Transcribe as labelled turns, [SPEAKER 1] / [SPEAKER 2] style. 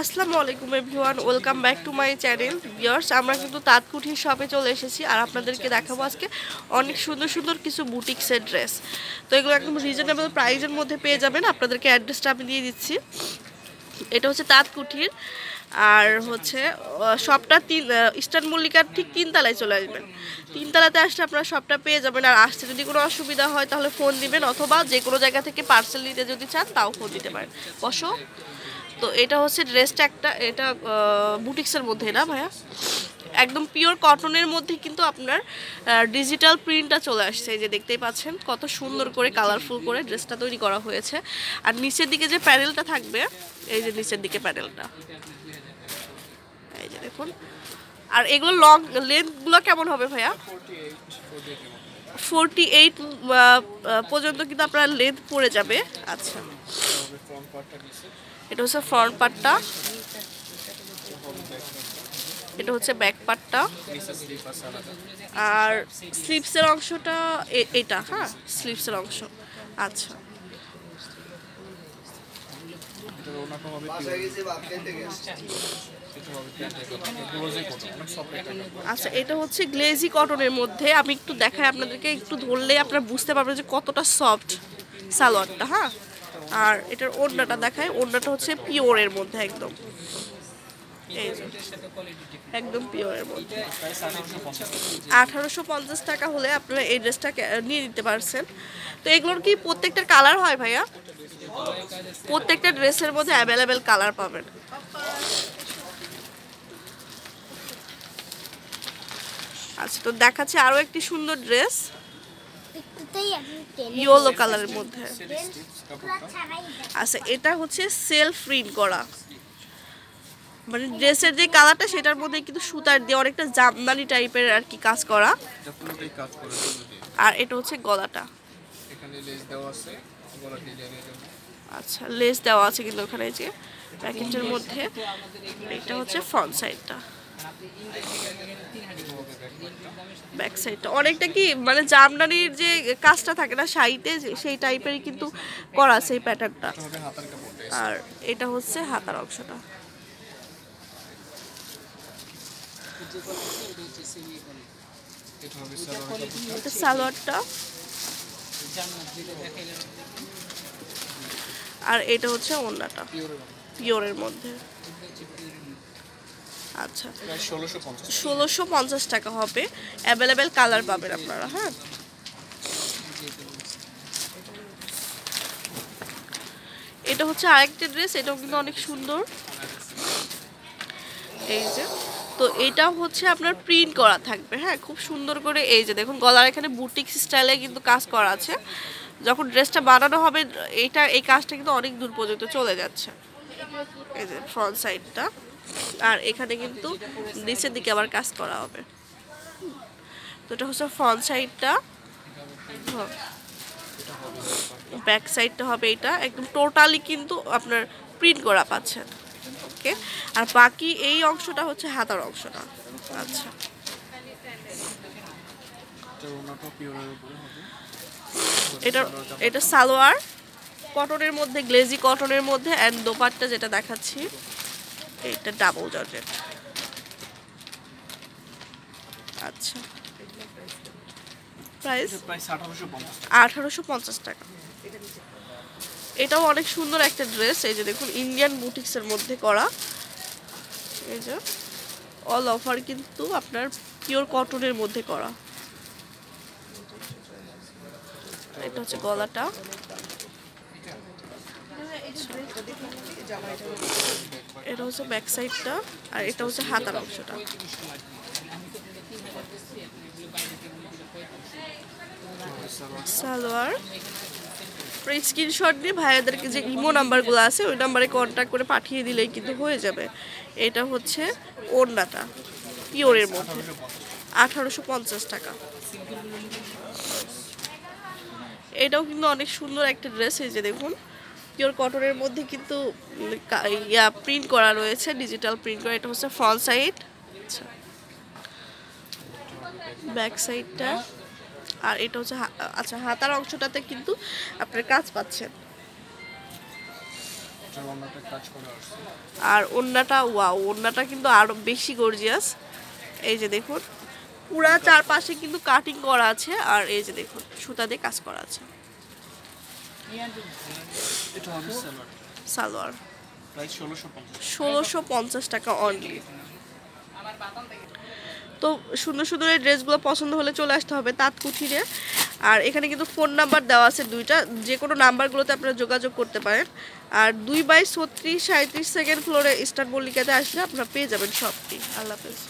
[SPEAKER 1] আসসালামু আলাইকুম everyone, welcome back to my channel. Viewers, আমরা কিন্তু তাঁতকুঠির শপে চলে এসেছি আর আপনাদেরকে দেখাবো আজকে অনেক সুন্দর সুন্দর কিছু বুটিক্সের ড্রেস। তো এগুলো একদম রিজনেবল প্রাইজের মধ্যে পেয়ে যাবেন। আপনাদেরকে অ্যাড্রেসটা আমি দিয়ে দিচ্ছি। এটা হচ্ছে তাঁতকুঠির আর হচ্ছে শপটা তিন ইস্টার্ন মল্লিকার ঠিক তিনতলায় চলে আসবেন। তিনতলাতে আসলে আপনারা শপটা পেয়ে যাবেন আর আসতে যদি কোনো অসুবিধা হয় তাহলে ফোন দিবেন অথবা যে কোনো জায়গা থেকে পার্সেল নিতে যদি চান তাও ফোন দিতে পারেন। বসো। তো এটা হচ্ছে ড্রেসটা একটা, এটা বুটিক্সের মধ্যে না ভাইয়া? একদম পিওর কটনের মধ্যে কিন্তু আপনার ডিজিটাল প্রিন্টটা চলে আসছে। এই যে দেখতেই পাচ্ছেন, কত সুন্দর করে কালারফুল করে ড্রেসটা তৈরি করা হয়েছে। আর নিচের দিকে যে প্যানেলটা থাকবে, এই যে নিচের দিকে প্যানেলটা এই যে দেখুন। আর এগুলো লং লেন্থগুলো কেমন হবে ভাইয়া? ফোরটি এইট পর্যন্ত কিন্তু আপনার লেন্থ পড়ে যাবে। আচ্ছা। এটা হচ্ছে ফ্রন্ট পার্টটা এটা হচ্ছে ব্যাক পার্টটা আর স্লিপসের অংশটা এটা হ্যাঁ স্লিপসের অংশ। আচ্ছা। আচ্ছা এটা হচ্ছে গ্লেজি কটনের মধ্যে। আমি একটু দেখাই আপনাদেরকে, একটু ধরলে আপনারা বুঝতে পারবেন যে কতটা সফট সালোয়ারটা হ্যাঁ। আর এটার ওড়নাটা দেখায়। ওড়নাটা হচ্ছে পিওরের মধ্যে একদম। একদম পিওরের মধ্যে। আঠারোশো পঞ্চাশ টাকা হলে আপনারা এই ড্রেসটা নিয়ে নিতে পারছেন। তো এগুলোর কি প্রত্যেকটার কালার হয় ভাইয়া? প্রত্যেকটা ড্রেসের মধ্যে অ্যাভেলেবেল কালার পাবেন। আচ্ছা তো দেখাচ্ছে আরও একটি সুন্দর ড্রেস। ইয়েলো কালারের মধ্যে। আচ্ছা এটা হচ্ছে সেলফ প্রিন্ট করা। মানে ড্রেসের যে কালারটা সেটার মধ্যে কিন্তু সুতার দিয়ে অনেকটা জামদানি টাইপের আর কি কাজ করা। আর এটা হচ্ছে গলাটা। আচ্ছা লেস দেওয়া আছে কিন্তু ওখানে যে প্যাকেটের মধ্যে। এটা হচ্ছে ফ্রন্ট সাইডটা ব্যাক সাইডটা অনেকটা কি মানে জামদানির যে কাজটা থাকে না যে- সেই টাইপেরই কিন্তু করা এই প্যাটার্নটা আর এটা হচ্ছে হাতার অংশটা। সালোয়ারটা। আর এটা হচ্ছে
[SPEAKER 2] পিওরের
[SPEAKER 1] পিওরের মধ্যে। আচ্ছা।
[SPEAKER 2] প্রায় ষোলোশো পঞ্চাশ
[SPEAKER 1] ষোলোশো পঞ্চাশ টাকা হবে। অ্যাভেলেবেল কালার পাবেন আপনারা হ্যাঁ। এটা হচ্ছে আরেকটা ড্রেস এটাও কিন্তু অনেক সুন্দর। এই যে তো এটা হচ্ছে আপনার প্রিন্ট করা থাকবে হ্যাঁ। খুব সুন্দর করে এই যে দেখুন গলার এখানে বুটিক স্টাইলে কিন্তু কাজ করা আছে। যখন ড্রেসটা বানানো হবে এইটা এই কাজটা কিন্তু অনেক দূর পর্যন্ত চলে যাচ্ছে। এই যে ফ্রন্ট সাইডটা আর এখানে কিন্তু নিচের দিকে আবার কাজ করা হবে। তো এটা হচ্ছে ফ্রন্ট সাইডটা ব্যাক সাইডটা হবে এটা। একদম টোটালি কিন্তু আপনার প্রিন্ট করা পাচ্ছেন। ওকে আর বাকি এই অংশটা হচ্ছে হাতার অংশটা। আচ্ছা।
[SPEAKER 2] এটা
[SPEAKER 1] এটা সালোয়ার। কটনের মধ্যে গ্লেজি কটনের মধ্যে অ্যান্ড দোপাট্টা যেটা দেখাচ্ছি। এটা ডাবল জর্জেট। আচ্ছা। প্রাইস
[SPEAKER 2] আঠারোশো পঞ্চাশ
[SPEAKER 1] টাকা। এটাও অনেক সুন্দর একটা ড্রেস, এই যে দেখুন ইন্ডিয়ান বুটিক্সের মধ্যে করা। এই যে অল কিন্তু আপনার পিওর কটনের মধ্যে করা। এটা হচ্ছে গলাটা। এটা হচ্ছে ব্যাক সাইডটা আর এটা হচ্ছে হাতার অংশটা। সালোয়ার। স্ক্রিনশট দিয়ে ভাইয়াদেরকে যে ইমো নাম্বারগুলো আছে, ওই নাম্বারে কন্ট্যাক্ট করে পাঠিয়ে দিলেই কিন্তু হয়ে যাবে। এটা হচ্ছে ওড়নাটা, পিওরের মধ্যে। আঠারোশো পঞ্চাশ টাকা। এটাও কিন্তু অনেক সুন্দর একটা ড্রেস এই যে দেখুন। পিওর কটনের মধ্যে কিন্তু ইয়া প্রিন্ট করা রয়েছে ডিজিটাল প্রিন্ট করা। এটা হচ্ছে ফ্রন্ট সাইড আচ্ছা। ব্যাক সাইডটা আর এটা হচ্ছে আচ্ছা হাতার অংশটাতে কিন্তু আপনার কাজ পাচ্ছেন আর ওন্নাটা ওয়াও ওন্নাটা কিন্তু আরও বেশি গর্জিয়াস এই যে দেখুন, পুরা চারপাশে কিন্তু কাটিং করা আছে। আর এই যে দেখুন, সুতা দিয়ে কাজ করা আছে।
[SPEAKER 2] এটা হবে সালোয়ার।
[SPEAKER 1] সালোয়ার
[SPEAKER 2] প্রাইস
[SPEAKER 1] টাকা অনলি তো সুন্দর সুন্দর এই ড্রেসগুলো পছন্দ হলে চলে আসতে হবে তাঁত কুঠিরে আর এখানে কিন্তু ফোন নাম্বার দেওয়া আছে দুইটা। যে কোনো নাম্বারগুলোতে আপনারা যোগাযোগ করতে পারেন। আর দুই বাই ছত্রিশ সাঁত্রিশ সেকেন্ড ফ্লোরে ইস্টার মল্লিকাতে আসলে আপনারা পেয়ে যাবেন সবটি। আল্লাহ হাফেজ।